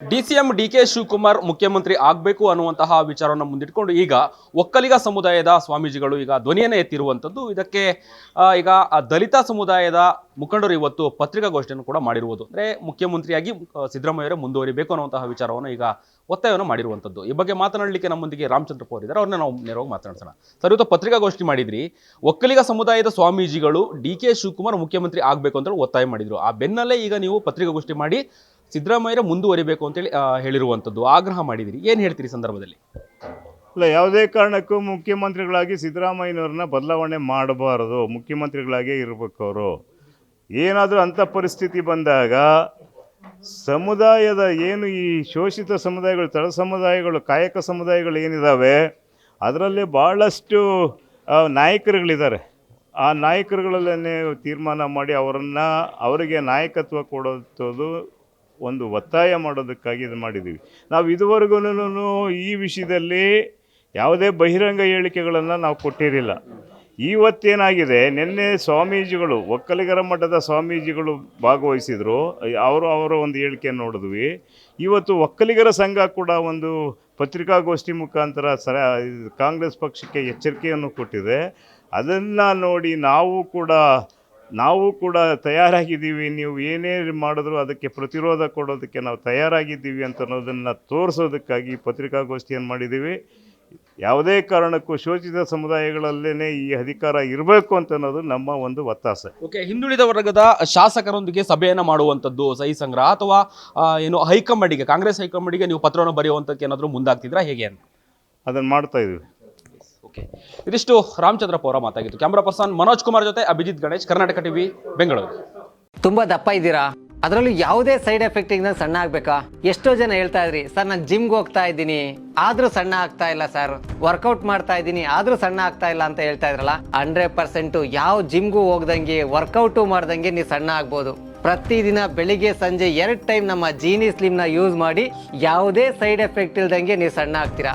DCM D K Shivakumar ಮುಖ್ಯಮಂತ್ರಿ ಆಗಬೇಕು ಅನ್ನುವಂತಹ ವಿಚಾರವನ್ನು ಮುಂದಿಟ್ಕೊಂಡು ಈಗ ಒಕ್ಕಲಿಗ ಸಮುದಾಯದ ಸ್ವಾಮೀಜಿಗಳು ಈಗ ಧ್ವನಿಯನ್ನು ಎತ್ತಿರುವಂಥದ್ದು. ಇದಕ್ಕೆ ಈಗ ದಲಿತ ಸಮುದಾಯದ ಮುಖಂಡರು ಇವತ್ತು ಪತ್ರಿಕಾಗೋಷ್ಠಿಯನ್ನು ಕೂಡ ಮಾಡಿರುವುದು. ಅಂದರೆ ಮುಖ್ಯಮಂತ್ರಿಯಾಗಿ ಸಿದ್ದರಾಮಯ್ಯವರೇ ಮುಂದುವರಿಬೇಕು ಅನ್ನುವಂತಹ ವಿಚಾರವನ್ನು ಈಗ ಒತ್ತಾಯವನ್ನು ಮಾಡಿರುವಂಥದ್ದು. ಈ ಬಗ್ಗೆ ಮಾತನಾಡಲಿಕ್ಕೆ ನಮ್ಮೊಂದಿಗೆ ರಾಮಚಂದ್ರಪ್ಪ ಅವರಿದ್ದಾರೆ ಅವ್ರನ್ನ ನಾವು ನೇರವಾಗಿ ಮಾತನಾಡ್ಸೋಣ. ಸರ್, ಇವತ್ತು ಪತ್ರಿಕಾಗೋಷ್ಠಿ ಮಾಡಿದ್ರಿ. ಒಕ್ಕಲಿಗ ಸಮುದಾಯದ ಸ್ವಾಮೀಜಿಗಳು ಡಿ ಕೆ ಶಿವಕುಮಾರ್ ಮುಖ್ಯಮಂತ್ರಿ ಆಗಬೇಕು ಅಂತ ಒತ್ತಾಯ ಮಾಡಿದರು. ಆ ಬೆನ್ನಲ್ಲೇ ಈಗ ನೀವು ಪತ್ರಿಕಾಗೋಷ್ಠಿ ಮಾಡಿ ಸಿದ್ದರಾಮಯ್ಯ ಮುಂದುವರಿಬೇಕು ಅಂತೇಳಿ ಹೇಳಿರುವಂಥದ್ದು. ಆಗ್ರಹ ಮಾಡಿದಿರಿ ಏನು ಹೇಳ್ತೀರಿ ಸಂದರ್ಭದಲ್ಲಿ? ಇಲ್ಲ, ಯಾವುದೇ ಕಾರಣಕ್ಕೂ ಮುಖ್ಯಮಂತ್ರಿಗಳಾಗಿ ಸಿದ್ದರಾಮಯ್ಯನವ್ರನ್ನ ಬದಲಾವಣೆ ಮಾಡಬಾರದು. ಮುಖ್ಯಮಂತ್ರಿಗಳಾಗೇ ಇರಬೇಕು ಅವರು. ಏನಾದರೂ ಅಂಥ ಪರಿಸ್ಥಿತಿ ಬಂದಾಗ ಸಮುದಾಯದ ಏನು ಈ ಶೋಷಿತ ಸಮುದಾಯಗಳು, ತಳ ಸಮುದಾಯಗಳು, ಕಾಯಕ ಸಮುದಾಯಗಳು ಏನಿದ್ದಾವೆ ಅದರಲ್ಲಿ ಭಾಳಷ್ಟು ನಾಯಕರುಗಳಿದ್ದಾರೆ. ಆ ನಾಯಕರುಗಳಲ್ಲೇ ತೀರ್ಮಾನ ಮಾಡಿ ಅವರನ್ನು, ಅವರಿಗೆ ನಾಯಕತ್ವ ಕೊಡೋದು ಒಂದು ಒತ್ತಾಯ ಮಾಡೋದಕ್ಕಾಗಿ ಇದು ಮಾಡಿದ್ದೀವಿ. ನಾವು ಇದುವರೆಗೂ ಈ ವಿಷಯದಲ್ಲಿ ಯಾವುದೇ ಬಹಿರಂಗ ಹೇಳಿಕೆಗಳನ್ನು ನಾವು ಕೊಟ್ಟಿರಲಿಲ್ಲ. ಇವತ್ತೇನಾಗಿದೆ ನಿನ್ನೆ ಸ್ವಾಮೀಜಿಗಳು, ಒಕ್ಕಲಿಗರ ಮಠದ ಸ್ವಾಮೀಜಿಗಳು ಭಾಗವಹಿಸಿದರು. ಅವರು, ಅವರ ಒಂದು ಹೇಳಿಕೆಯನ್ನು ನೋಡಿದ್ವಿ. ಇವತ್ತು ಒಕ್ಕಲಿಗರ ಸಂಘ ಕೂಡ ಒಂದು ಪತ್ರಿಕಾಗೋಷ್ಠಿ ಮುಖಾಂತರ ಸರ, ಕಾಂಗ್ರೆಸ್ ಪಕ್ಷಕ್ಕೆ ಎಚ್ಚರಿಕೆಯನ್ನು ಕೊಟ್ಟಿದೆ. ಅದನ್ನು ನೋಡಿ ನಾವು ಕೂಡ ನಾವು ಕೂಡ ತಯಾರಾಗಿದ್ದೀವಿ ನೀವು ಏನೇ ಮಾಡಿದ್ರು ಅದಕ್ಕೆ ಪ್ರತಿರೋಧ ಕೊಡೋದಕ್ಕೆ ನಾವು ತಯಾರಾಗಿದ್ದೀವಿ ಅಂತ ಅನ್ನೋದನ್ನು ತೋರಿಸೋದಕ್ಕಾಗಿ ಪತ್ರಿಕಾಗೋಷ್ಠಿಯನ್ನು ಮಾಡಿದ್ದೀವಿ. ಯಾವುದೇ ಕಾರಣಕ್ಕೂ ಶೋಚಿತ ಸಮುದಾಯಗಳಲ್ಲೇ ಈ ಅಧಿಕಾರ ಇರಬೇಕು ಅಂತ ಅನ್ನೋದು ನಮ್ಮ ಒಂದು ಒತ್ತಾಸೆ. ಓಕೆ ಹಿಂದುಳಿದ ವರ್ಗದ ಶಾಸಕರೊಂದಿಗೆ ಸಭೆಯನ್ನು ಮಾಡುವಂಥದ್ದು ಸಹಿ ಸಂಗ್ರಹ ಅಥವಾ ಏನು ಹೈಕಮಾಂಡಿಗೆ ಕಾಂಗ್ರೆಸ್ ಹೈಕಮಾಂಡಿಗೆ ನೀವು ಪತ್ರವನ್ನು ಬರೆಯುವಂಥಕ್ಕೆ ಏನಾದರೂ ಮುಂದಾಗ್ತಿದ್ರಾ ಹೇಗೆ ಅಂತ? ಅದನ್ನು ಮಾಡ್ತಾ ಇದ್ದೀವಿ. ಓಕೆ ಇದಿಷ್ಟು ರಾಮಚಂದ್ರಪ್ಪ ಅವರ ಮಾತಾಗಿತ್ತು ಕ್ಯಾಮ್ರಾ ಪರ್ಸನ್ ಮನೋಜ್ ಕುಮಾರ್ ಜೊತೆ ಅಭಿಜಿತ್ ಗಣೇಶ್, ಕರ್ನಾಟಕ ಟಿವಿ, ಬೆಂಗಳೂರು. ತುಂಬಾ ದಪ್ಪ ಇದ್ದೀರಾ? ಅದರಲ್ಲೂ ಯಾವುದೇ ಸೈಡ್ ಎಫೆಕ್ಟ್ ಇಂದ ಸಣ್ಣ ಆಗ್ಬೇಕಾ? ಎಷ್ಟೋ ಜನ ಹೇಳ್ತಾ ಇದ್ರಿ, ಸರ್, ನಾನು ಜಿಮ್ಗೆ ಹೋಗ್ತಾ ಇದ್ದೀನಿ. ಆದ್ರೂ ಸಣ್ಣ ಆಗ್ತಾ ಇಲ್ಲ, ಸರ್. ವರ್ಕೌಟ್ ಮಾಡ್ತಾ ಇದ್ದೀನಿ, ಆದ್ರೂ ಸಣ್ಣ ಆಗ್ತಾ ಇಲ್ಲ ಅಂತ ಹೇಳ್ತಾ ಇದ್ರಲ್ಲ ಹಂಡ್ರೆಡ್ ಪರ್ಸೆಂಟ್ ಯಾವ ಜಿಮ್ಗೂ ಹೋಗ್ದಂಗೆ ವರ್ಕೌಟು ಮಾಡ್ದಂಗೆ ನೀವು ಸಣ್ಣ ಆಗ್ಬೋದು. ಪ್ರತಿದಿನ ಬೆಳಿಗ್ಗೆ, ಸಂಜೆ ಎರಡು ಟೈಮ್ ನಮ್ಮ ಜೀನಿ ಸ್ಲಿಮ್ನ ಯೂಸ್ ಮಾಡಿ, ಯಾವುದೇ ಸೈಡ್ ಎಫೆಕ್ಟ್ ಇಲ್ದಂಗೆ ನೀವು ಸಣ್ಣ ಆಗ್ತೀರಾ?